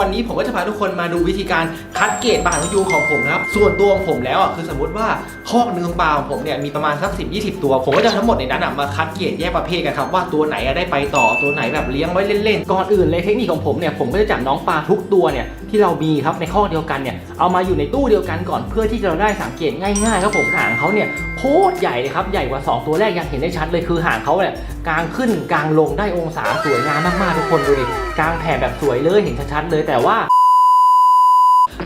วันนี้ผมก็จะพาทุกคนมาดูวิธีการคัดเกรดปลาหางนกยูงของผมนะครับ ส่วนตัวของผมแล้วอะคือสมมติว่าคอกเนื้อปลาของผมเนี่ยมีประมาณสัก10 20ตัว ผมก็จะทั้งหมดในนั้นอะมาคัดเกรดแยกประเภทกันครับว่าตัวไหนอะได้ไปต่อตัวไหนแบบเลี้ยงไว้เล่นๆ ก่อนอื่นเลยเทคนิคของผมเนี่ยผมก็จะจับน้องปลาทุกตัวเนี่ยที่เรามีครับในข้อกเดียวกันเนี่ยเอามาอยู่ในตู้เดียวกันก่อนเพื่อที่จะเราได้สังเกตง่ายๆครับผมหางเขาเนี่ยโคตรใหญ่เลยครับใหญ่กว่า 2 ตัวแรกยังเห็นได้ชัดเลยคือหางเขาเนี่ย กลางขึ้นกลางลงได้องศาสวยงามมากๆทุกคนดูดิกลางแผ่แบบสวยเลยเห็นชัดๆเลยแต่ว่า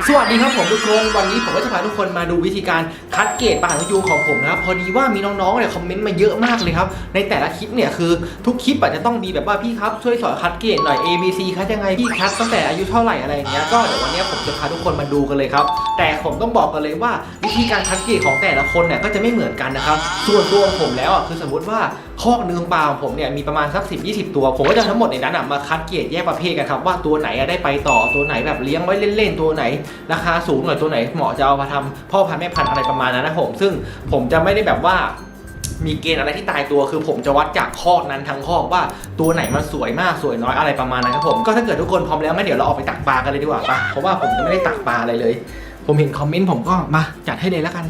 สวัสดีครับผมทุกคนวันนี้ผมก็จะพาทุกคนมาดูวิธีการคัดเกรดปลาหางนกยูงของผมนะครับพอดีว่ามีน้องๆเนี่ยคอมเมนต์มาเยอะมากเลยครับในแต่ละคลิปเนี่ยคือทุกคลิปอาจจะต้องมีแบบว่าพี่ครับช่วยสอนคัดเกรดหน่อย A B C คัดยังไงพี่คัดตั้งแต่อายุเท่าไหร่อะไรอย่างเงี้ยก็เดี๋ยววันนี้ผมจะพาทุกคนมาดูกันเลยครับแต่ผมต้องบอกกันเลยว่าวิธีการคัดเกรดของแต่ละคนเนี่ยก็จะไม่เหมือนกันนะครับส่วนตัวผมแล้วอะคือสมมติว่า คอกเนื้อปลาของผมเนี่ยมีประมาณสัก10 20ตัว ผมก็จะทั้งหมดในนั้นอะมาคัดเกรดแยกประเภทกันครับว่าตัวไหนอะได้ไปต่อตัวไหนแบบเลี้ยงไว้เล่นๆตัวไหน ราคาสูงหน่อยตัวไหนเหมาะจะเอามาทำพ่อพันธุ์แม่พันธุ์อะไรประมาณนั้นนะผม ซึ่งผมจะไม่ได้แบบว่ามีเกณฑ์อะไรที่ตายตัวคือผมจะวัดจากคอกนั้นทั้งคอกว่าตัวไหนมันสวยมากสวยน้อยอะไรประมาณนั้นครับผมก็ถ้าเกิดทุกคนพร้อมแล้วงั้นเดี๋ยวเราออกไปตักปลากันเลยดีกว่าปะเพราะว่าผมจะไม่ได้ตักปลาอะไรเลย ผมเห็นคอมเมนต์ผมก็มาจัดให้เลยแล้วกัน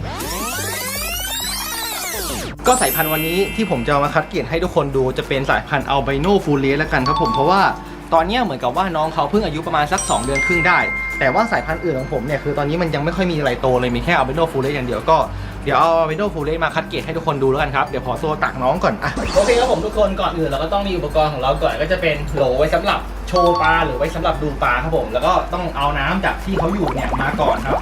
ก็สายพันธุ์วันนี้ที่ผมจะเอามาคัดเกรดให้ทุกคนดูจะเป็นสายพันธุ์อัลไบโนฟูเลสแล้วกันครับผมเพราะว่าตอนเนี้ยเหมือนกับว่าน้องเขาเพิ่งอายุประมาณสัก 2 เดือนครึ่งได้ แต่ว่าสายพันธุ์อื่นของผมเนี่ยคือตอนนี้มันยังไม่ค่อยมีอะไรโตเลยมีแค่อัลไบโนฟูเลสอย่างเดียวก็เดี๋ยวเอาอัลไบโนฟูเลสมาคัดเกรดให้ทุกคนดูแล้วกันครับ เดี๋ยวขอตัวตักน้องก่อนอะโอเคครับผมทุกคนก่อนอื่นเราก็ต้องมีอุปกรณ์ของเราก่อนก็จะเป็นโหลไว้สำหรับโชว์ปลาหรือไว้สำหรับดูปลาครับผม แล้วก็ต้องเอาน้ำจากที่เขาอยู่เนี่ยมาก่อนครับ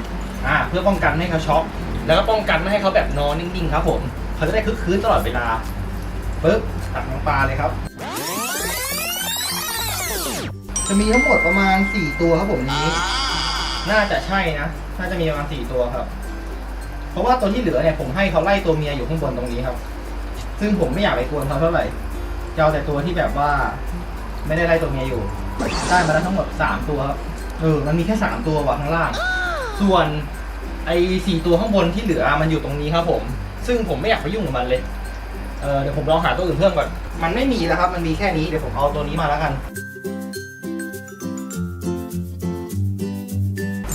อ่าเพื่อป้องกันไม่ให้เขาช็อกแล้วก็ป้องกันไม่ให้เขาแบบนอนนิ่งๆครับผม เขาจะได้คึกคืนตลอดเวลาปึ๊บตักน้ำปลาเลยครับ จะมีทั้งหมดประมาณ 4 ตัวครับผมนี้ น่าจะใช่นะ น่าจะมีประมาณ 4 ตัวครับ เพราะว่าตัวที่เหลือเนี่ยผมให้เขาไล่ตัวเมียอยู่ข้างบนตรงนี้ครับ ซึ่งผมไม่อยากไปกวนเขาเท่าไหร่จะเอาแต่ตัวที่แบบว่า ไม่ได้ไล่ตัวเมียอยู่ ได้มาแล้วทั้งหมด 3 ตัวครับ เออ มันมีแค่ 3 ตัวว่ะข้างล่าง ส่วนไอ้สี่ตัวข้างบนที่เหลือมันอยู่ตรงนี้ครับผม ซึ่งผมไม่อยากไปยุ่งกับมันเลยเออเดี๋ยวผมลองหาตัวอื่นเพิ่มก่อน มันไม่มีแล้วครับ มันมีแค่นี้ เดี๋ยวผมเอาตัวนี้มาแล้วกัน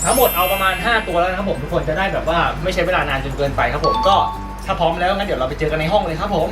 ทั้งหมดเอาประมาณ 5 ตัวแล้วนะครับผมทุกคนจะได้แบบว่าไม่ใช้เวลานานจนเกินไปครับผมก็ถ้าพร้อมแล้วงั้นเดี๋ยวเราไปเจอกันในห้องเลยครับผม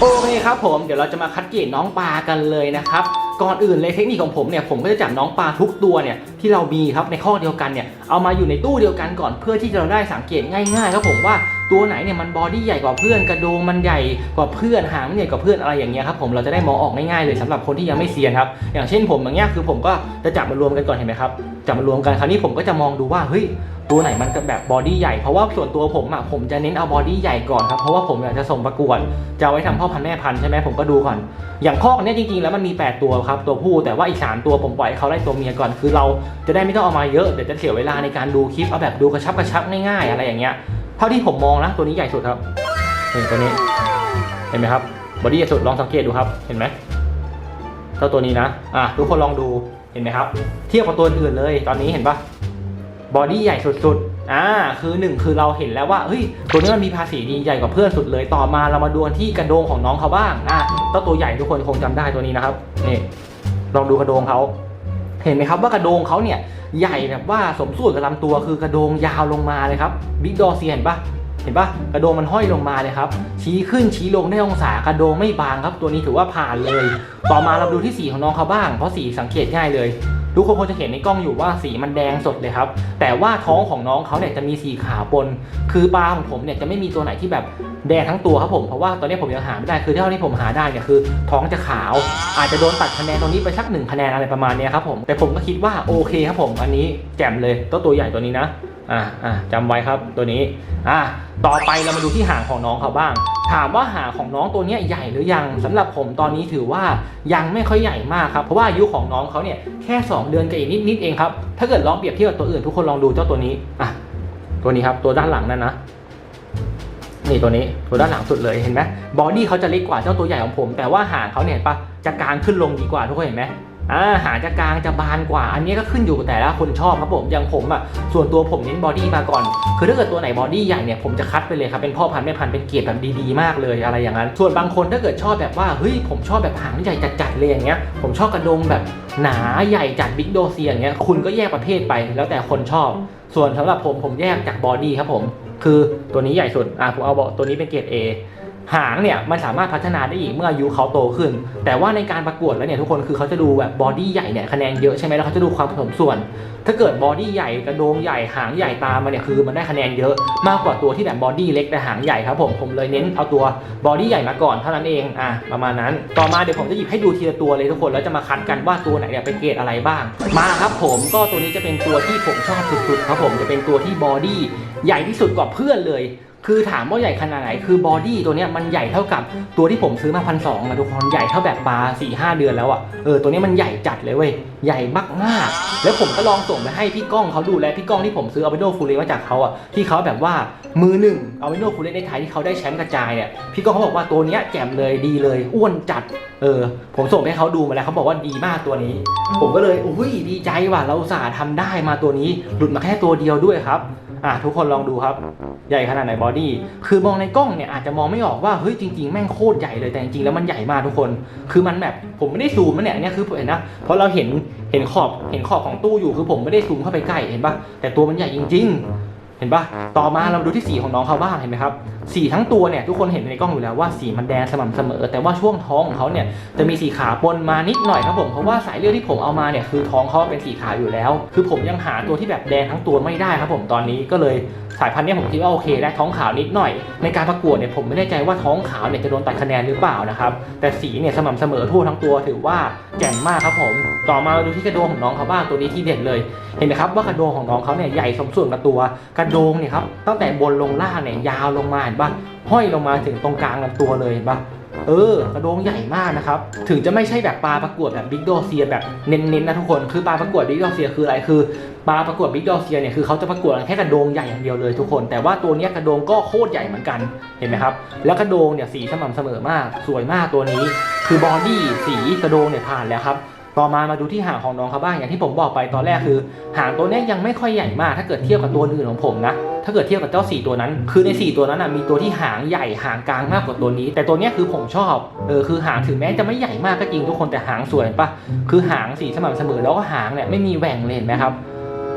โอเคครับผมเดี๋ยวเราจะมาคัดเกรดน้องปลากันเลยนะครับ ก่อนอื่นเลยเทคนิคของผมเนี่ยผมก็จะจับน้องปลาทุกตัวเนี่ยที่เรามีครับในข้อเดียวกันเนี่ยเอามาอยู่ในตู้เดียวกันก่อนเพื่อที่จะเราได้สังเกตง่ายๆครับผมว่า ตัวไหนเนี่ยมันบอดี้ใหญ่กว่าเพื่อนกระโดงมันใหญ่กว่าเพื่อนหางมันใหญ่กว่าเพื่อนอะไรอย่างเงี้ยครับผมเราจะได้มองออกง่ายๆเลยสำหรับคนที่ยังไม่เซียนครับอย่างเช่นผมอย่างเงี้ยคือผมก็จะจับมารวมกันก่อนเห็นไหมครับจับมารวมกันคราวนี้ผมก็จะมองดูว่าเฮ้ยตัวไหนมันแบบบอดี้ใหญ่เพราะว่าส่วนตัวผมอะผมจะเน้นเอาบอดี้ใหญ่ก่อนครับเพราะว่าผมอยากจะส่งประกวดจะไว้ทำพ่อพันธุ์แม่พันธุ์ใช่ไหมผมก็ดูก่อน อย่างคอกเนี้ยจริงๆแล้วมันมี 8 ตัวครับตัวผู้แต่ว่าอีก 3 ตัวผมปล่อยให้เขาไล่ตัวเมียก่อนคือเราจะได้ไม่ต้องเอามาเยอะเดี๋ยวจะเสียเวลาในการดูคลิปเอาแบบดูกระชับกระชับง่ายๆอะไรอย่างเงี้ย เท่าที่ผมมองนะตัวนี้ใหญ่สุดครับนี่ตัวนี้เห็นไหมครับบอดี้ใหญ่สุดลองสังเกตดูครับเห็นไหมเท่าตัวนี้นะอะทุกคนลองดูเห็นไหมครับ เทียบกับตัวอื่นเลยตอนนี้เห็นปะบอดี้ใหญ่สุดๆอ่าคือหนึ่งคือเราเห็นแล้วว่าเฮ้ยตัวนี้มันมีภาษีดีใหญ่กว่าเพื่อนสุดเลยต่อมาเรามาดูกันที่กระโดงของน้องเขาบ้างอ่าต้นตัวใหญ่ทุกคนคงจำได้ตัวนี้นะครับนี่ลองดูกระโดงเขา เห็นไหมครับว่ากระโดงเขาเนี่ยใหญ่แบบว่าสมส่วนกับลำตัวคือกระโดงยาวลงมาเลยครับบิ๊กดอเซียเห็นปะเห็นปะกระโดงมันห้อยลงมาเลยครับ ชี้ขึ้นชี้ลงได้องศากระโดงไม่บางครับ ตัวนี้ถือว่าผ่านเลย ต่อมาเราดูที่สีของน้องเขาบ้าง เพราะสีสังเกตง่ายเลยทุกคนคงจะเห็นในกล้องอยู่ว่าสีมันแดงสดเลยครับ แต่ว่าท้องของน้องเขาเนี่ยจะมีสีขาวปน คือปลาของผมเนี่ยจะไม่มีตัวไหนที่แบบแดงทั้งตัวครับผมเพราะว่าตอนนี้ผมยังหาไม่ได้คือเท่าที่ผมหาได้เนี่ยคือท้องจะขาว อาจจะโดนตัดคะแนนตรงนี้ไปสักหนึ่งคะแนนอะไรประมาณนี้ครับผมแต่ผมก็คิดว่าโอเคครับผมอันนี้แจ่มเลยตัวตัวใหญ่ตัวนี้นะอ่าอ่าจำไว้ครับตัวนี้อ่าต่อไปเรามาดูที่หางของน้องเขาบ้าง ถามว่าหางของน้องตัวนี้ใหญ่หรือยังสำหรับผมตอนนี้ถือว่ายังไม่ค่อยใหญ่มากครับเพราะว่าอายุของน้องเขาเนี่ยแค่ 2 เดือนกับอีกนิดนิดๆเองครับถ้าเกิดลองเปรียบเทียบกับตัวอื่นทุกคนลองดูเจ้าตัวนี้อะตัวนี้ครับตัวด้านหลังนั่นนะ นี่ตัวนี้ตัวด้านหลังสุดเลยเห็นไหมบอดี้เขาจะเล็กกว่าเจ้าตัวใหญ่ของผม แต่ว่าหางเขาเนี่ยเห็นปะจะกางขึ้นลงดีกว่าทุกคนเห็นไหม อ่าหางจะกลางจะบานกว่า อันนี้ก็ขึ้นอยู่แต่ละคนชอบครับผมอย่างผมอะส่วนตัวผมเน้นบอดี้มาก่อน คือถ้าเกิดตัวไหนบอดี้ใหญ่เนี่ยผมจะคัดไปเลยครับเป็นพ่อพันธุ์แม่พันธุ์เป็นเกียรดแบบดีๆมากเลยอะไรอย่างนั้น ส่วนบางคนถ้าเกิดชอบแบบว่าเฮ้ยผมชอบแบบหางใหญ่จัดๆเลยอย่างเงี้ยผมชอบกระดงแบบหนาใหญ่จัดบิ๊กโดเซียอย่างเงี้ยคุณก็แยกประเภทไปแล้วแต่คนชอบ ส่วนสำหรับผมผมแยกจากบอดี้ครับผมคือตัวนี้ใหญ่สุดอะผมเอาบอกตัวนี้เป็นเกรด A หางเนี่ยมันสามารถพัฒนาได้อีกเมื่ออายุเขาโตขึ้น แต่ว่าในการประกวดแล้วเนี่ยทุกคนคือเขาจะดูแบบบอดี้ใหญ่เนี่ยคะแนนเยอะใช่ไหมแล้วเขาจะดูความผสมส่วน ถ้าเกิดบอดี้ใหญ่กระโดงใหญ่หางใหญ่ตามมาเนี่ยคือมันได้คะแนนเยอะมากกว่าตัวที่แบบบอดี้เล็กแต่หางใหญ่ครับผมผมเลยเน้นเอาตัวบอดี้ใหญ่มาก่อนเท่านั้นเองอะประมาณนั้น ต่อมาเดี๋ยวผมจะหยิบให้ดูทีละตัวเลยทุกคนแล้วจะมาคัดกันว่าตัวไหนเนี่ยเป็นเกรดอะไรบ้าง มาครับผมก็ตัวนี้จะเป็นตัวที่ผมชอบสุดๆครับผมจะเป็นตัวที่บอดี้ใหญ่ที่สุดกว่าเพื่อนเลย คือถามว่าใหญ่ขนาดไหน คือบอดี้ตัวเนี้ยมันใหญ่เท่ากับตัวที่ผมซื้อมาพันสองนะทุกคน ใหญ่เท่าแบบปลาสี่ห้าเดือนแล้วอะ่ะเออ ตัวนี้มันใหญ่จัดเลยเว้ย ใหญ่มากๆแล้วผมก็ลองส่งไปให้พี่ก้องเขาดูแลพี่ก้องที่ผมซื้อเอาไปโดฟูเลมาจากเขาอะ่ะที่เขาแบบว่ามือหนึ่งเอาไปโดฟูเลในไทยที่เขาได้แชมป์กระจายเนี่ย พี่ก้องเขาบอกว่าตัวเนี้ยแจ่มเลยดีเลย อ้วนจัด เออ ผมส่งไปให้เขาดูมาแล้วเขาบอกว่าดีมากตัวนี้ ผมก็เลย อุ้ยดีใจว่ะ เราสาห์ทำได้มาตัวนี้ หลุดมาแค่ตัวเดียวด้วยครับ อะทุกคนลองดูครับ ใหญ่ขนาดไหนบอดี้คือมองในกล้องเนี่ยอาจจะมองไม่ออกว่าเฮ้ยจริงๆแม่งโคตรใหญ่เลยแต่จริงๆแล้วมันใหญ่มากทุกคน คือมันแบบผมไม่ได้ซูมมันเนี่ยนเนี่ยคือเห็นนะเพราะเราเห็นเห็นขอบเห็นขอบของตู้อยู่คือผมไม่ได้ซูมเข้าไปใกล้เห็นปะแต่ตัวมันใหญ่จริง ๆ เห็นปะต่อมาเราดูที่สีของน้องเขาบ้างเห็นไหมครับ สีทั้งตัวเนี่ยทุกคนเห็นในกล้องอยู่แล้วว่าสีมันแดงสม่ำเสมอ แต่ว่าช่วงท้องของเขาเนี่ยจะมีสีขาวปนมานิดหน่อยครับผมเพราะว่าสายเลือดที่ผมเอามาเนี่ยคือท้องเขาเป็นสีขาวอยู่แล้ว คือผมยังหาตัวที่แบบแดงทั้งตัวไม่ได้ครับผมตอนนี้ก็เลย สายพันธุ์นี้ผมคิดว่าโอเคได้ท้องขาวนิดหน่อย ในการประกวดเนี่ยผมไม่แน่ใจว่าท้องขาวเนี่ยจะโดนตัดคะแนนหรือเปล่านะครับ แต่สีเนี่ยสม่ำเสมอทั่วทั้งตัวถือว่าแจ่มมากครับผม ต่อมาดูที่กระโดงของน้องเขาบ้างตัวนี้ที่เด่นเลย เห็นไหมครับว่ากระโดงของน้องเขาเนี่ยใหญ่สมส่วนกับตัว กระโดงเนี่ยครับตั้งแต่บนลงล่างเนี่ยยาวลงมาเห็นปะห้อยลงมาถึงตรงกลางลำตัวเลยเห็นปะ เออกระโดงใหญ่มากนะครับ ถึงจะไม่ใช่แบบปลาประกวดแบบบิ๊กโดเซียแบบเน้นๆนะทุกคนคือปลาประกวดบิ๊กโดเซียคืออะไรคือปลาประกวดบิ๊กโดเซียเนี่ยคือเขาจะประกวดแค่กระโดงใหญ่อย่างเดียวเลยทุกคน แต่ว่าตัวนี้กระโดงก็โคตรใหญ่เหมือนกันเห็นไหมครับแล้วกระโดงเนี่ยสีสม่ำเสมอมาก สวยมากตัวนี้ คือบอดี้สีกระโดงเนี่ยผ่านแล้วครับ ต่อมามาดูที่หางของน้องเขาบ้างอย่างที่ผมบอกไปตอนแรกคือ หางตัวนี้ยังไม่ค่อยใหญ่มาก ถ้าเกิดเทียบกับตัวอื่นของผมนะถ้าเกิดเทียบกับเจ้าสี่ตัวนั้น คือในสี่ตัวนั้นนะมีตัวที่หางใหญ่หางกลางมากกว่าตัวนี้ แต่ตัวนี้คือผมชอบเออคือหางถึงแม้จะไม่ใหญ่มากก็จริงทุกคนแต่หางสวยปะคือหางสีสม่ำเสมอแล้วก็หางเนี่ยไม่มีแหว่งเลยเห็นไหมครับ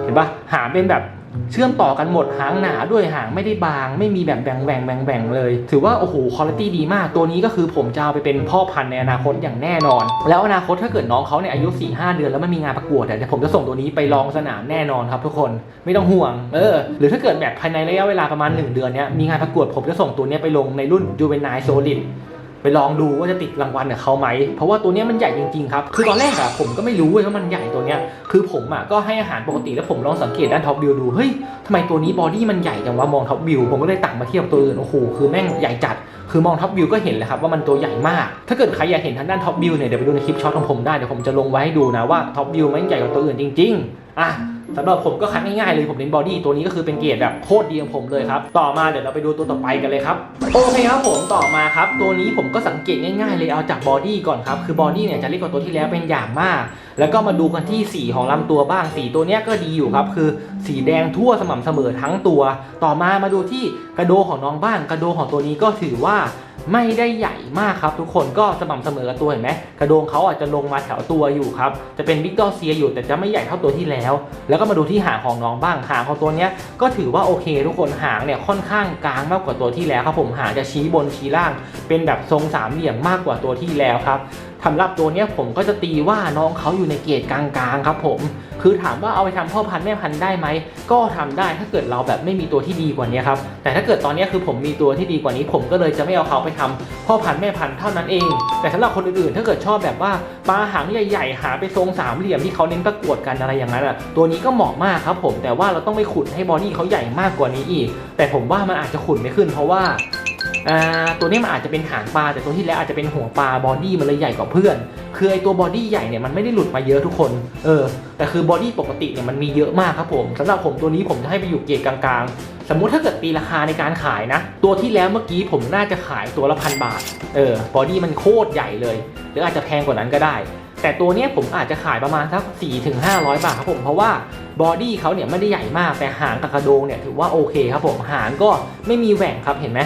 เห็นปะหางเป็นแบบ เชื่อมต่อกันหมดหางหนาด้วยหางไม่ได้บาง ไม่มีแบบแบ่งแบ่งแบ่งแบ่งเลย ถือว่าโอ้โหคุณภาพดีมาก ตัวนี้ก็คือผมจะเอาไปเป็นพ่อพันธุ์ในอนาคตอย่างแน่นอน แล้วอนาคตถ้าเกิดน้องเขาเนี่ยอายุ4ี่หเดือนแล้วมันมีงานประกวดเดี๋ยวผมจะส่งตัวนี้ไปลองสนามแน่นอนครับทุกคนไม่ต้องห่วงเออหรือถ้าเกิดแบบภายในระยะเวลาประมาณ 1 เดือนเนี้ยมีงานประกวดผมจะส่งตัวนี้ไปลงในรุ่น Juvenile Solid ไปลองดูว่าจะติดรางวัลกับเขาไหม เพราะว่าตัวเนี้ยมันใหญ่จริงๆครับ คือตอนแรกอะผมก็ไม่รู้เว้ยว่ามันใหญ่ตัวเนี้ย คือผมอะก็ให้อาหารปกติแล้วผมลองสังเกตด้านท็อปวิวดู เฮ้ยทำไมตัวนี้บอดี้มันใหญ่จังวะมองท็อปวิวผมก็เลยตักมาเทียบตัวอื่น โอ้โห คือแม่งใหญ่จัด คือมองท็อปวิวก็เห็นเลยครับว่ามันตัวใหญ่มาก ถ้าเกิดใครอยากเห็นทางด้านท็อปวิวเนี่ยเดี๋ยวไปดูในคลิปช็อตของผมได้ เดี๋ยวผมจะลงไว้ให้ดูนะว่าท็อปวิวมันใหญ่กว่าตัวอื่นจริง ๆ อะ สำหรับผมก็คัดง่ายๆเลยผมเน้นบอดี้ตัวนี้ก็คือเป็นเกรดแบบโคตรดีของผมเลยครับต่อมาเดี๋ยวเราไปดูตัวต่อไปกันเลยครับโอเคครับผมต่อมาครับตัวนี้ผมก็สังเกตง่ายๆเลยเอาจากบอดี้ก่อนครับคือบอดี้เนี่ยจะเล็กกว่าตัวที่แล้วเป็นอย่างมากแล้วก็มาดูกันที่สีของลำตัวบ้างสีตัวเนี้ยก็ดีอยู่ครับ คือสีแดงทั่วสม่ำเสมอทั้งตัว ต่อมามาดูที่กระโดงของน้องบ้าง กระโดงของตัวนี้ก็ถือว่าไม่ได้ใหญ่มากครับทุกคนก็สม่ำเสมอกับตัวเห็นไหมกระโดงเขาอาจจะลงมาแถวตัวอยู่ครับจะเป็นบิ๊กดอเซียอยู่แต่จะไม่ใหญ่เท่าตัวที่แล้ว แล้วก็มาดูที่หางของน้องบ้างหางของตัวเนี้ยก็ถือว่าโอเค ทุกคนหางเนี่ยค่อนข้างกลางมากกว่าตัวที่แล้วครับผมหางจะชี้บนชี้ล่าง เป็นแบบทรงสามเหลี่ยมมากกว่าตัวที่แล้วครับ สำหรับตัวเนี้ยผมก็จะตีว่าน้องเขาอยู่ในเกรดกลางๆครับผม คือถามว่าเอาไปทำพ่อพันธุ์แม่พันธุ์ได้ไหม ก็ทำได้ถ้าเกิดเราแบบไม่มีตัวที่ดีกว่านี้ครับ แต่ถ้าเกิดตอนนี้คือผมมีตัวที่ดีกว่านี้ ผมก็เลยจะไม่เอาเขาไปทำพ่อพันธุ์แม่พันธุ์เท่านั้นเอง แต่สำหรับคนอื่นๆ ถ้าเกิดชอบแบบว่าปลาหางใหญ่ๆ หาไปทรงสามเหลี่ยมที่เขาเน้นประกวดกันอะไรอย่างนั้นอะ ตัวนี้ก็เหมาะมากครับผม แต่ว่าเราต้องไปขุดให้บอดี้เขาใหญ่มากกว่านี้อีก แต่ผมว่ามันอาจจะขุดไม่ขึ้นเพราะว่า ตัวนี้มันอาจจะเป็นหางปลาแต่ตัวที่แล้วอาจจะเป็นหัวปลาบอดี้มันเลยใหญ่กว่าเพื่อน คือไอตัวบอดี้ใหญ่เนี่ยมันไม่ได้หลุดมาเยอะทุกคนเออแต่คือบอดี้ปกติเนี่ยมันมีเยอะมากครับผมสำหรับผมตัวนี้ผมจะให้ไปอยู่เกรดกลางๆ สมมุติถ้าเกิดตีราคาในการขายนะ ตัวที่แล้วเมื่อกี้ผมน่าจะขายตัวละพันบาทเออบอดี้มันโคตรใหญ่เลย หรืออาจจะแพงกว่านั้นก็ได้ แต่ตัวนี้ผมอาจจะขายประมาณสัก4ถึง500 บาทครับผมเพราะว่าบอดี้เขาเนี่ยไม่ได้ใหญ่มากแต่หางกับกระโดงเนี่ยถือว่าโอเคครับผมหางก็ไม่มีแหว่งครับเห็นไหม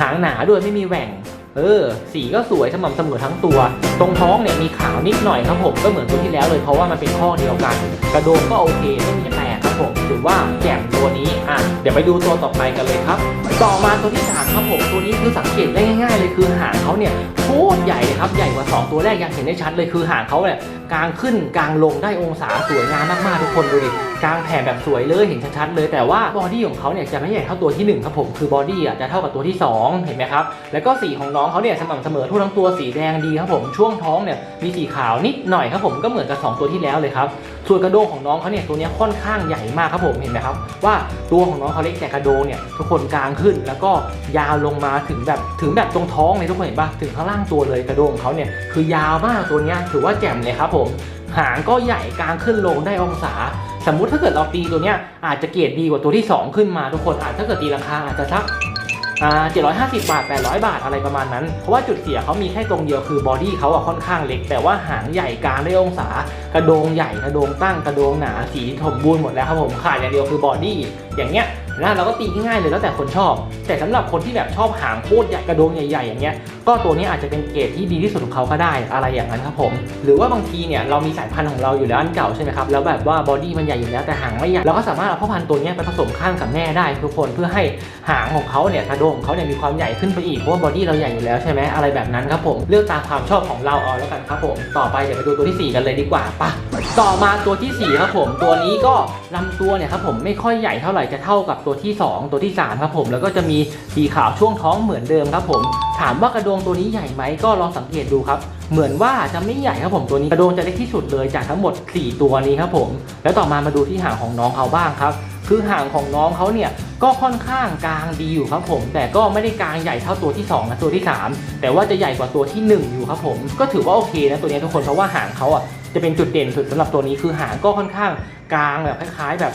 หางหนาด้วยไม่มีแหว่ง เออ สีก็สวยสม่ำเสมอทั้งตัว ตรงท้องเนี่ยมีขาวนิดหน่อยครับผมก็เหมือนตัวที่แล้วเลยเพราะว่ามันเป็นข้อเดียวกัน กระโดงก็โอเคไม่มีแตกครับผมถือว่าแจ่มตัวนี้อะเดี๋ยวไปดูตัวต่อไปกันเลยครับ ต่อมาตัวที่สามครับผมตัวนี้คือสังเกตได้ง่าย ๆ เลยคือหางเขาเนี่ย ตรใหญ่เลยครับ ใหญ่กว่า 2 ตัวแรกยังเห็นได้ชัดเลยคือหางเขาเนี่ยกลางขึ้นกลางลงได้องศาสวยงามมากๆทุกคนดูดิกลางแผ่แบบสวยเลยเห็นชัดๆเลยแต่ว่าบอดี้ของเขาเนี่ยจะไม่ใหญ่เท่าตัวที่หนึ่งครับผม คือบอดี้อะจะเท่ากับตัวที่สองเห็นไหมครับ แล้วก็สีของน้องเขาเนี่ยสม่ำเสมอทั่วทั้งตัวสีแดงดีครับผมช่วงท้องเนี่ยมีสีขาวนิดหน่อยครับผมก็เหมือนกับสองตัวที่แล้วเลยครับส่วนกระโดงของน้องเขาเนี่ยตัวนี้ค่อนข้างใหญ่มากครับผมเห็นไหมครับ ว่าตัวของน้องเขาเล็กแต่กระโดงเนี่ยทุกคนกลางขึ้นแล้วก็ยาวลงมาถึงแบบถึงแบบตรงท้องเลยทุกคนเห็นปะถึงข้างล่างตัวเลยกระโดงของเขาเนี่ยคือยาวมากตัวเนี้ยถือว่าแจ่มเลยครับผมหางก็ใหญ่กลางขึ้นลงได้องศา สมมุติถ้าเกิดเราตีตัวเนี้ยอาจจะเกรดดีกว่าตัวที่ 2 ขึ้นมาทุกคนอาจถ้าเกิดตีราคาอาจจะสักเจ็ดร้อ่า750บาท800บาทอะไรประมาณนั้น เพราะว่าจุดเสียเขามีแค่ตรงเดียวคือบอดี้เขาอะค่อนข้างเล็ก แต่ว่าหางใหญ่กลางได้องศา กระโดงใหญ่กระโดงตั้งกระโดงหนาสีสมบูรณ์หมดแล้วครับผมขาดอย่างเดียวคือบอดี้อย่างเงี้ย นะเราก็ตีง่ายๆเลยแล้วแต่คนชอบ แต่สำหรับคนที่แบบชอบหางโคตรใหญ่กระโดงใหญ่ๆอย่างเงี้ยก็ตัวนี้อาจจะเป็นเกรดที่ดีที่สุดของเขาก็ได้อะไรอย่างนั้นครับผม หรือว่าบางทีเนี่ยเรามีสายพันธุ์ของเราอยู่แล้วอันเก่าใช่ไหมครับแล้วแบบว่าบอดี้มันใหญ่อยู่แล้วแต่หางไม่ใหญ่เราก็สามารถเอาพ่อพันธุ์ตัวนี้ไปผสมข้างกับแม่ได้ทุกคนเพื่อให้หางของเขาเนี่ยกระโดงของเขาเนี่ยมีความใหญ่ขึ้นไปอีกเพราะว่าบอดี้เราใหญ่อยู่แล้วใช่ไหมอะไรแบบนั้นครับผมเลือกตามความชอบของเราเอาแล้วกันครับผมต่อไปเดี๋ยวไปดูตัวที่สี่กันเลยดีกว่าปะ ต่อมาตัวที่สี่ครับผม ตัวนี้ก็ลำตัวเนี่ยครับผมไม่ค่อยใหญ่เท่าไหร่จะเท่ากับตัวที่สองตัวที่สามครับผม แล้วก็จะมีสีขาวช่วงท้องเหมือนเดิมครับผม ถามว่ากระโดงตัวนี้ใหญ่ไหมก็ลองสังเกตดูครับ เหมือนว่าจะไม่ใหญ่ครับผมตัวนี้กระโดงจะเล็กที่สุดเลยจากทั้งหมด 4 ตัวนี้ครับผม แล้วต่อมามาดูที่หางของน้องเขาบ้างครับคือหางของน้องเขาเนี่ยก็ค่อนข้างกลางดีอยู่ครับผม แต่ก็ไม่ได้กลางใหญ่เท่าตัวที่2นะตัวที่ 3 แต่ว่าจะใหญ่กว่าตัวที่ 1 อยู่ครับผม ก็ถือว่าโอเคนะตัวนี้ทุกคนเพราะว่าหางเขาอะ จะเป็นจุดเด่นสุดสำหรับตัวนี้คือหางก็ค่อนข้างกลางแบบคล้าย ๆแบบ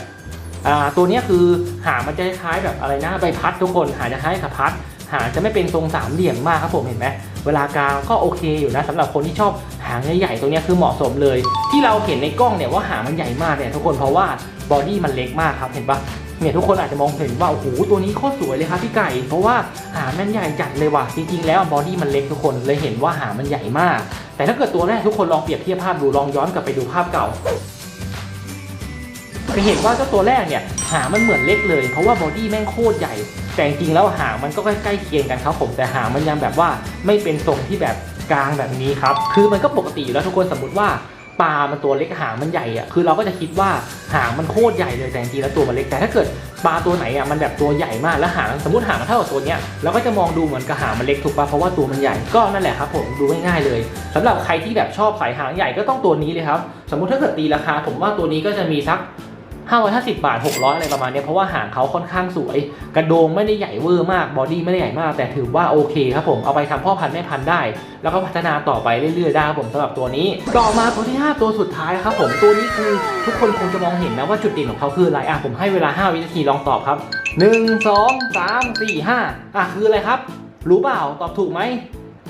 ตัวนี้คือหางมันจะคล้ายแบบอะไรนะใบพัดทุกคนหางจะคล้ายกับพัดหางจะไม่เป็นทรงสามเหลี่ยมมากครับผมเห็นไหมเวลากลางก็โอเคอยู่นะสำหรับคนที่ชอบหางใหญ่ๆตัวนี้คือเหมาะสมเลย ที่เราเห็นในกล้องเนี่ยว่าหางมันใหญ่มากเนี่ยทุกคนเพราะว่าบอดี้มันเล็กมากครับเห็นปะเนี่ยทุกคนอาจจะมองเห็นว่าโอ้โหตัวนี้โคตรสวยเลยครับพี่ไก่ เพราะว่าหางมันใหญ่จัดเลยว่ะจริงๆแล้วบอดี้มันเล็กทุกคนเลยเห็นว่าหางมันใหญ่มาก แต่ถ้าเกิดตัวแรกทุกคนลองเปรียบเทียบภาพดูลองย้อนกลับไปดูภาพเก่าจะเห็นว่าเจ้าตัวแรกเนี่ยหางมันเหมือนเล็กเลย เพราะว่าบอดี้แม่งโคตรใหญ่ แต่จริงๆแล้วหางมันก็ใกล้ๆเคียงกันครับผมแต่หางมันยังแบบว่าไม่เป็นทรงที่แบบกลางแบบนี้ครับ คือมันก็ปกติอยู่แล้วทุกคนสมมติว่า ปลา มันตัวเล็กหางมันใหญ่อะคือเราก็จะคิดว่าหางมันโคตรใหญ่เลยแต่จริงแล้วตัวมันเล็กแต่ถ้าเกิดปลาตัวไหนอะมันแบบตัวใหญ่มากแล้วหางสมมติหางมันเท่ากับตัวเนี้ยเราก็จะมองดูเหมือนกับหางมันเล็กถูกปะเพราะว่าตัวมันใหญ่ก็นั่นแหละครับผมดูง่ายๆเลยสำหรับใครที่แบบชอบสายหางใหญ่ก็ต้องตัวนี้เลยครับสมมุติถ้าเกิดตีราคาผมว่าตัวนี้ก็จะมีสัก 550 บาท 600 อะไรประมาณเนี้ยเพราะว่าหางเขาค่อนข้างสวย กระโดงไม่ได้ใหญ่เวอร์มากบอดี้ไม่ได้ใหญ่มาก แต่ถือว่าโอเคครับผมเอาไปทำพ่อพันธุ์แม่พันธุ์ได้ แล้วก็พัฒนาต่อไปเรื่อยๆได้ครับผมสำหรับตัวนี้ ต่อมาตัวที่ 5 ตัวสุดท้ายครับผมตัวนี้คือทุกคนคงจะมองเห็นนะว่าจุดเด่นของเขาคืออะไรอะผมให้เวลา 5 วินาทีลองตอบครับ1 2 3 4 5อะคืออะไรครับ รู้เปล่าตอบถูกไหม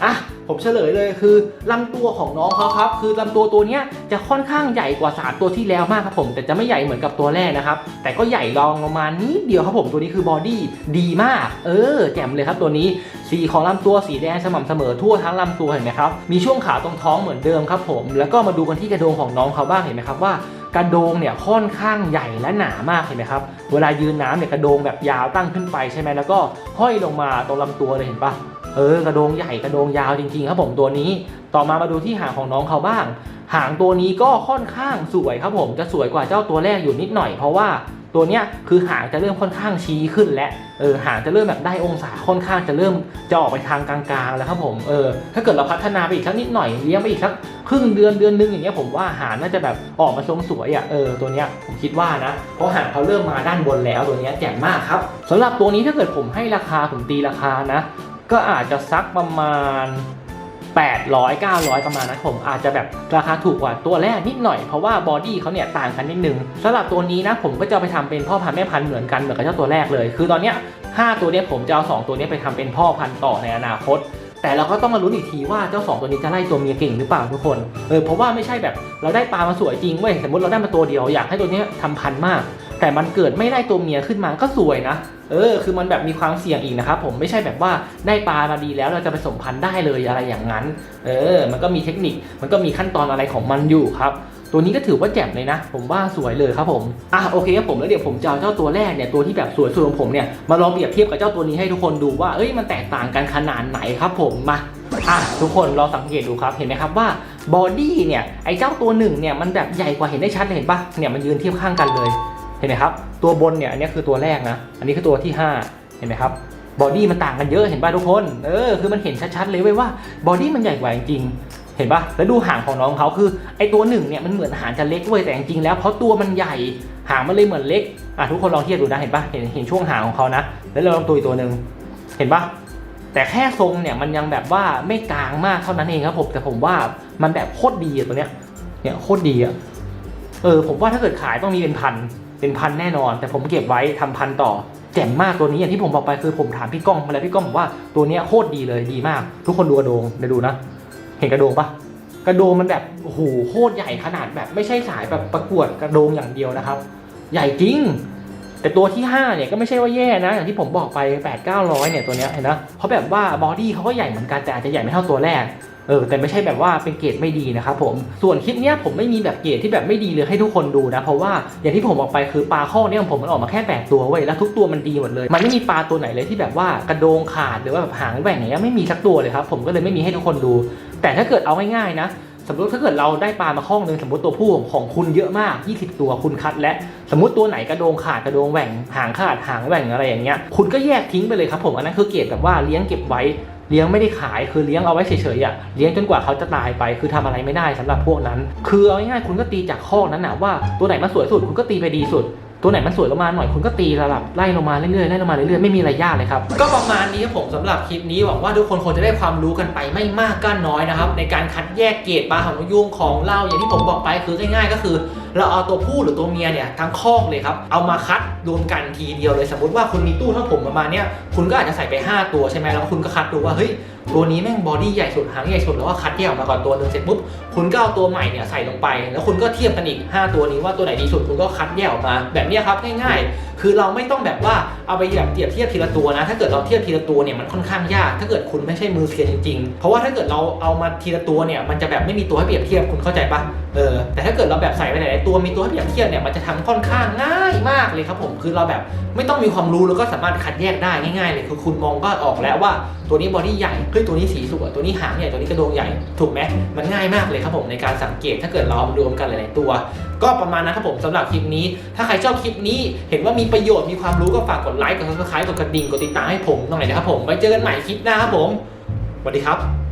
อะ ผมเฉลยเลยคือลำตัวของน้องเขาครับ คือลำตัวตัวนี้จะค่อนข้างใหญ่กว่าสาตัวที่แล้วมากครับผม แต่จะไม่ใหญ่เหมือนกับตัวแรกนะครับ แต่ก็ใหญ่รองลงมานิดเดียวครับผมตัวนี้คือบอดี้ดีมาก เออ แจ่มเลยครับตัวนี้ สีของลำตัวสีแดงสม่ำเสมอทั่วทั้งลำตัวเห็นไหมครับ มีช่วงขาตรงท้องเหมือนเดิมครับผม แล้วก็มาดูกันที่กระโดงของน้องเขาบ้างเห็นไหมครับว่ากระโดงเนี่ยค่อนข้างใหญ่และหนามากเห็นไหมครับ เวลายืนน้ำเนี่ยกระโดงแบบยาวตั้งขึ้นไปใช่ไหมแล้วก็ห้อยลงมาตรงลำตัวเลยเห็นปะ เออกระโดงใหญ่กระโดงยาวจริง ๆ ครับผมตัวนี้ ต่อมามาดูที่หางของน้องเขาบ้าง หางตัวนี้ก็ค่อนข้างสวยครับผมจะสวยกว่าเจ้าตัวแรกอยู่นิดหน่อยเพราะว่าตัวเนี้ยคือหางจะเริ่มค่อนข้างชี้ขึ้นและเออหางจะเริ่มแบบได้องศาค่อนข้างจะเริ่มจะออกไปทางกลางๆแล้วครับผมเออถ้าเกิดเราพัฒนาไปอีกสักนิดหน่อยเลี้ยงไปอีกสักครึ่งเดือนเดือนนึงอย่างเงี้ยผมว่าหางน่าจะแบบออกมาทรงสวยอะเออตัวเนี้ยผมคิดว่านะเพราะหางเขาเริ่มมาด้านบนแล้วตัวเนี้ยแจ่มมากครับสำหรับตัวนี้ถ้าเกิดผมให้ราคาผมตีราคานะ ก็อาจจะซักประมาณ 800 900 ประมาณนั้นผมอาจจะแบบราคาถูกกว่าตัวแรกนิดหน่อยเพราะว่าบอดี้เขาเนี่ยต่างกันนิดนึงสำหรับตัวนี้นะผมก็จะไปทำเป็นพ่อพันธุ์แม่พันธุ์เหมือนกันเหมือนกับเจ้าตัวแรกเลย คือตอนเนี้ย5ตัวเนี้ยผมจะเอา2ตัวเนี้ยไปทำเป็นพ่อพันธุ์ต่อในอนาคต แต่เราก็ต้องมาลุ้นอีกทีว่าเจ้าสองตัวนี้จะไล่ตัวเมียเก่งหรือเปล่าทุกคนเออเพราะว่าไม่ใช่แบบเราได้ปลามาสวยจริงเว้ยสมมติเราได้มาตัวเดียวอยากให้ตัวนี้ยทำพันมาก แต่มันเกิดไม่ได้ตัวเมียขึ้นมาก็สวยนะเออคือมันแบบมีความเสี่ยงอีกนะครับผมไม่ใช่แบบว่าได้ปลามาดีแล้วเราจะไปสมพันธุ์ได้เลยอะไรอย่างนั้น เออ มันก็มีเทคนิคมันก็มีขั้นตอนอะไรของมันอยู่ครับ ตัวนี้ก็ถือว่าแจ่มเลยนะ ผมว่าสวยเลยครับผม อะโอเคครับผมแล้วเดี๋ยวผมจะเอาเจ้าตัวแรกเนี่ยตัวที่แบบสวยสุดของผมเนี่ยมาลองเปรียบเทียบกับเจ้าตัวนี้ให้ทุกคนดูว่าเอ้ยมันแตกต่างกันขนาดไหนครับผมมาอะทุกคนลองสังเกตดูครับเห็นไหมครับว่าบอดี้เนี่ยไอ้เจ้าตัวหนึ่งเนี่ยมันแบบใหญ่กว่าเห็นได้ชัดเลยเห็นปะเนี่ยมันยืนเทียบข้างกันเลยเห็นไหมครับตัวบนเนี่ยอันนี้คือตัวแรกนะ อันนี้คือตัวที่ 5 เห็นไหมครับบอดี้มันต่างกันเยอะเห็นป่ะทุกคน เออคือมันเห็นชัดๆเลยเว้ยว่าบอดี้มันใหญ่กว่าจริง เห็นปะแล้วดูหางของน้องเขาคือไอตัวหนึ่งเนี่ยมันเหมือนหางจะเล็กเว้ยแต่จริงๆแล้วเพราะตัวมันใหญ่หางมันเลยเหมือนเล็กอะทุกคนลองเทียบดูนะเห็นปะเห็นเห็นช่วงหางของเขานะ แล้วเราลองตัวอีกตัวหนึ่งเห็นปะแต่แค่ทรงเนี่ยมันยังแบบว่าไม่กลางมากเท่านั้นเองครับผมแต่ผมว่ามันแบบโคตรดีอะตัวเนี้ยเนี่ยโคตรดีอะเออผมว่าถ้าเกิดขายต้องมีเป็นพันเป็นพันแน่นอน แต่ผมเก็บไว้ทำพันต่อแจ่มมากตัวนี้อย่างที่ผมบอกไปคือผมถามพี่ก้องมาแล้วพี่ก้องบอกว่าตัวเนี้ยโคตรดีเลยดีมาก ทุกคนดูกระโดงเดี๋ยวดูนะ เห็นกระโดงปะกระโดงมันแบบโอ้โหโคตรใหญ่ขนาดแบบไม่ใช่สายแบบประกวดกระโดงอย่างเดียวนะครับ ใหญ่จริง แต่ตัวที่ 5 เนี่ยก็ไม่ใช่ว่าแย่นะ อย่างที่ผมบอกไป 8 9 0 0 เนี่ยตัวเนี้ยเห็นนะเพราะแบบว่าบอดี้เขาก็ใหญ่เหมือนกันแต่อาจจะใหญ่ไม่เท่าตัวแรก เออแต่ไม่ใช่แบบว่าเป็นเกรดไม่ดีนะครับผมส่วนคลิปเนี้ยผมไม่มีแบบเกรดที่แบบไม่ดีเลยให้ทุกคนดูนะเพราะว่าอย่างที่ผมบอกไปคือปลาข้อเนี้ยของผมมันออกมาแค่8ตัวเว้ยแล้วทุกตัวมันดีหมดเลย มันไม่มีปลาตัวไหนเลยที่แบบว่ากระโดงขาดหรือว่าแบบหางแหว่งอย่างเงี้ยไม่มีสักตัวเลยครับผมก็เลยไม่มีให้ทุกคนดู แต่ถ้าเกิดเอาง่ายๆนะสมมติถ้าเกิดเราได้ปลามาข้องหนึ่งสมมติตัวผู้ของของคุณเยอะมาก 20 ตัวคุณคัด และสมมติตัวไหนกระโดงขาดกระโดงแหว่งหางขาดหางแหว่งอะไรอย่างเงี้ยคุณก็แยกทิ้งไปเลยครับผมอันนั้นคือเกรดแบบว่าเลี้ยงเก็บไว้ เลี้ยงไม่ได้ขายคือเลี้ยงเอาไว้เฉยๆอะเลี้ยงจนกว่าเขาจะตายไป คือทำอะไรไม่ได้สำหรับพวกนั้น คือเอาง่ายๆคุณก็ตีจากข้อนั้นนะว่าตัวไหนมันสวยสุดคุณก็ตีไปดีสุดตัวไหนมันสวยลงมาหน่อยคุณก็ตีระดับไล่ลงมาเรื่อยๆไล่ลงมาเรื่อยๆไม่มีอะไรยากเลยครับ ก็ประมาณนี้ครับผมสำหรับคลิปนี้หวังว่าทุกคนคงจะได้ความรู้กันไปไม่มากก็น้อยนะครับ ในการคัดแยกเกรดปลาหางนกยุงของเราอย่างที่ผมบอกไปคือง่าย ๆ ก็คือ เราเอาตัวผู้หรือตัวเมียเนี่ยทั้งคอกเลยครับเอามาคัดรวมกันทีเดียวเลยสมมติว่าคุณมีตู้เท่าผมประมาณเนี้ยคุณก็อาจจะใส่ไป 5 ตัวใช่ไหมแล้วคุณก็คัดดูว่าเฮ้ยตัวนี้แม่งบอดี้ใหญ่สุดหางใหญ่สุดแล้วก็คัดแยกออกมาก่อนตัวหนึงเสร็จปุ๊บคุณก็เอาตัวใหม่เนี่ยใส่ลงไป แล้วคุณก็เทียบกันอีก 5 ตัวนี้ว่าตัวไหนดีสุดคุณก็คัดแยกออกมาแบบนี้ครับง่ายๆ คือเราไม่ต้องแบบว่าเอาไปแบบเทียบเทียบทีละตัวนะ ถ้าเกิดเราเทียบทีละตัวเนี่ยมันค่อนข้างยาก ถ้าเกิดคุณไม่ใช่มือเซียนจริงๆ เพราะว่าถ้าเกิดเราเอามาทีละตัวเนี่ยมันจะแบบไม่มีตัวให้เปรียบเทียบคุณเข้าใจปะเออแต่ถ้าเกิดเราแบบใส่ไปหลายๆตัวมีตัวให้เปรียบเทียบเนี่ยมันจะทำค่อนข้างง่ายมากเลยครับผมคือเราแบบไม่ต้องมีความรู้แล้วก็สามารถคัดแยกได้ง่ายๆเลยคือคุณมองก็ออกแล้วว่าตัวนี้บอดี้ใหญ่เฮ้ยตัวนี้สีสวยตัวนี้หางใหญ่ตัวนี้กระโดงใหญ่ถูกไหมมันง่ายมากเลยครับผมในการสังเกตถ้าเกิดเรารวมกันหลายๆตัว ก็ประมาณนั้นครับผมสำหรับคลิปนี้ ถ้าใครชอบคลิปนี้เห็นว่ามีประโยชน์มีความรู้ก็ฝากกดไลค์กดซับสไครต์กดกระดิ่งกดติดตามให้ผมหน่อยนะครับผมไว้เจอกันใหม่คลิปหน้าครับผมสวัสดีครับ